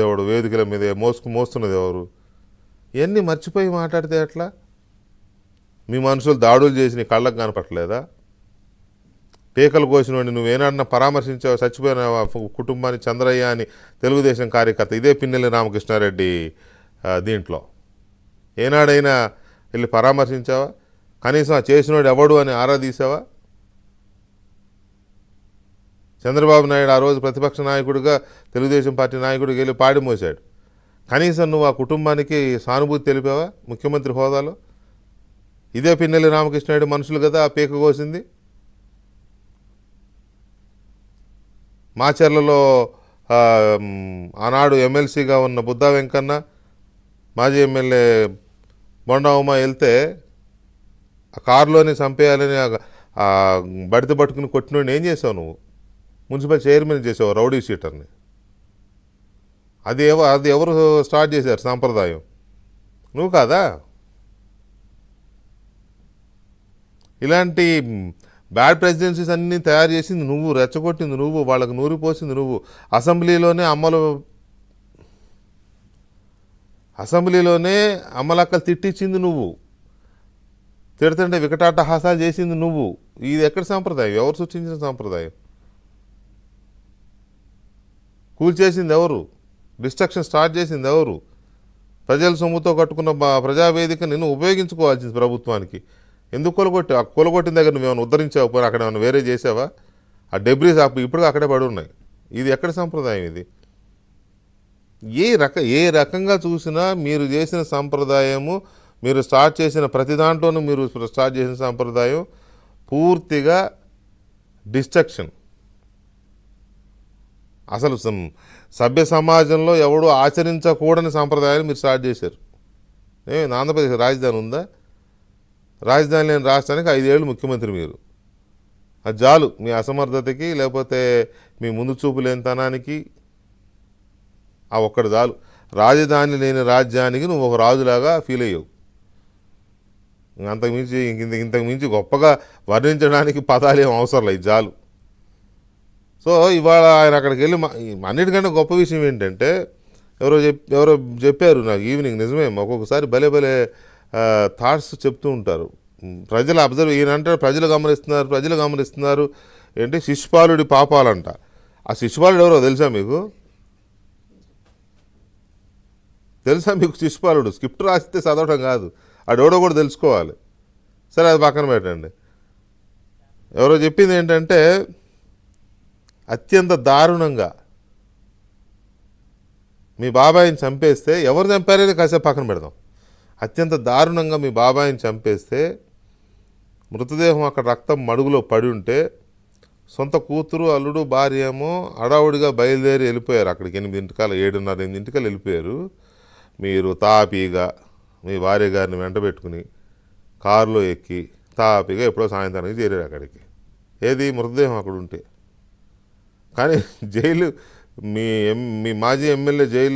దేవుడు వేదికల మీద మోసుకు మోస్తున్నది ఎవరు? ఇవన్నీ మర్చిపోయి మాట్లాడితే ఎట్లా? మీ మనుషులు దాడులు చేసి నీ కళ్ళకు కనపట్లేదా టీకలు కోసినోడిని నువ్వేనాడినా పరామర్శించావు? చచ్చిపోయిన కుటుంబాన్ని చంద్రయ్య అని తెలుగుదేశం కార్యకర్త ఇదే పిన్నెల్లి రామకృష్ణారెడ్డి దీంట్లో. ఏనాడైనా వెళ్ళి పరామర్శించావా? కనీసం ఆ చేసినోడు ఎవడు అని ఆరా తీసావా? చంద్రబాబు నాయుడు ఆ రోజు ప్రతిపక్ష నాయకుడిగా తెలుగుదేశం పార్టీ నాయకుడికి వెళ్ళి పాడి మోశాడు. కనీసం నువ్వు ఆ కుటుంబానికి సానుభూతి తెలిపావా? ముఖ్యమంత్రి హోదాలో? ఇదే పిన్నెల్లి రామకృష్ణాయుడు మనుషులు కదా ఆ పీక కోసింది. మాచర్లలో ఆనాడు ఎమ్మెల్సీగా ఉన్న బుద్ధా వెంకన్న మాజీ ఎమ్మెల్యే బొండా వెళ్తే ఆ కారులోనే చంపేయాలని బడిత పట్టుకుని కొట్టినోడిని ఏం చేసావు నువ్వు? మున్సిపల్ చైర్మన్ చేసేవారు రౌడీ షీటర్ని. అది ఎవ అది ఎవరు స్టార్ట్ చేశారు సాంప్రదాయం? నువ్వు కాదా? ఇలాంటి బ్యాడ్ ప్రెసిడెన్సీస్ అన్నీ తయారు చేసింది నువ్వు రెచ్చగొట్టింది నువ్వు వాళ్ళకు నూరిపోసింది నువ్వు. అసెంబ్లీలోనే అమ్మలు అసెంబ్లీలోనే అమ్మలక్కలు తిట్టించింది నువ్వు. తిడుతుంటే వికటాటహాసాలు చేసింది నువ్వు. ఇది ఎక్కడ సాంప్రదాయం? ఎవరు సృష్టించిన సాంప్రదాయం? కూల్చేసింది ఎవరు? డిస్ట్రక్షన్ స్టార్ట్ చేసింది ఎవరు? ప్రజల సొమ్ముతో కట్టుకున్న ప్రజావేదిక నిన్ను ఉపయోగించుకోవాల్సింది ప్రభుత్వానికి. ఎందుకు కొలగొట్టి ఆ కొలగొట్టిన దగ్గర నువ్వేమైనా ఉద్ధరించావు? పోనీ అక్కడ ఏమైనా వేరే చేసావా ఆ డెబ్రీస్ ఇప్పుడు అక్కడే పడి ఉన్నాయి. ఇది ఎక్కడ సంప్రదాయం ఇది? ఏ రక ఏ రకంగా చూసినా మీరు చేసిన సంప్రదాయము మీరు స్టార్ట్ చేసిన ప్రతి దాంట్లోనూ మీరు స్టార్ట్ చేసిన సంప్రదాయం పూర్తిగా డిస్ట్రక్షన్. అసలు సం- సభ్య సమాజంలో ఎవడు ఆచరించకూడని సాంప్రదాయాలు మీరు స్టార్ట్ చేశారు. ఏమి? ఆంధ్రప్రదేశ్ రాజధాని ఉందా? రాజధాని లేని రాష్ట్రానికి ఐదేళ్ళు ముఖ్యమంత్రి మీరు. అది చాలు. మీ అసమర్థతకి లేకపోతే మీ ముందు చూపు లేనితనానికి ఆ ఒక్కటి చాలు. రాజధాని లేని రాజ్యానికి నువ్వు ఒక రాజులాగా ఫీల్ అయ్యావు. అంతకుమించి ఇంక ఇంత ఇంతకుమించి గొప్పగా వర్ణించడానికి పదాలు ఏం అవసరం లేదు. చాలు. సో ఇవాళ ఆయన అక్కడికి వెళ్ళి అన్నిటికంటే గొప్ప విషయం ఏంటంటే ఎవరో చెప్ ఎవరో చెప్పారు నాకు ఈవినింగ్ నిజమే ఒక్కొక్కసారి భలే భలే థాట్స్ చెప్తూ ఉంటారు. ప్రజలు అబ్జర్వ్ ఈయనంటే ప్రజలు గమనిస్తున్నారు ప్రజలు గమనిస్తున్నారు ఏంటి శిశుపాలుడి పాపాలంట. ఆ శిశుపాలుడు ఎవరో తెలుసా మీకు? తెలుసా మీకు శిశుపాలుడు స్క్రిప్ట్ రాస్తే చదవటం కాదు. ఆడెవడో కూడా తెలుసుకోవాలి. సరే అది పక్కన పెట్టండి. ఎవరో చెప్పింది ఏంటంటే అత్యంత దారుణంగా. మీ బాబాయిని చంపేస్తే ఎవరు చంపారనేది కాసేపు పక్కన పెడదాం. అత్యంత దారుణంగా మీ బాబాయిని చంపేస్తే మృతదేహం అక్కడ రక్తం మడుగులో పడి ఉంటే సొంత కూతురు అల్లుడు భార్య ఏమో అడావుడిగా బయలుదేరి వెళ్ళిపోయారు. అక్కడికి ఎనిమిదింటికాల ఏడున్నర ఎనిమిదింటికాలు వెళ్ళిపోయారు. మీరు తాపీగా మీ భార్య గారిని వెంట పెట్టుకుని కారులో ఎక్కి తాపీగా ఎప్పుడో సాయంత్రానికి చేరారు అక్కడికి. ఏది? మృతదేహం అక్కడ ఉంటే. కానీ జైలు మీ ఎం మీ మాజీ ఎమ్మెల్యే జైలు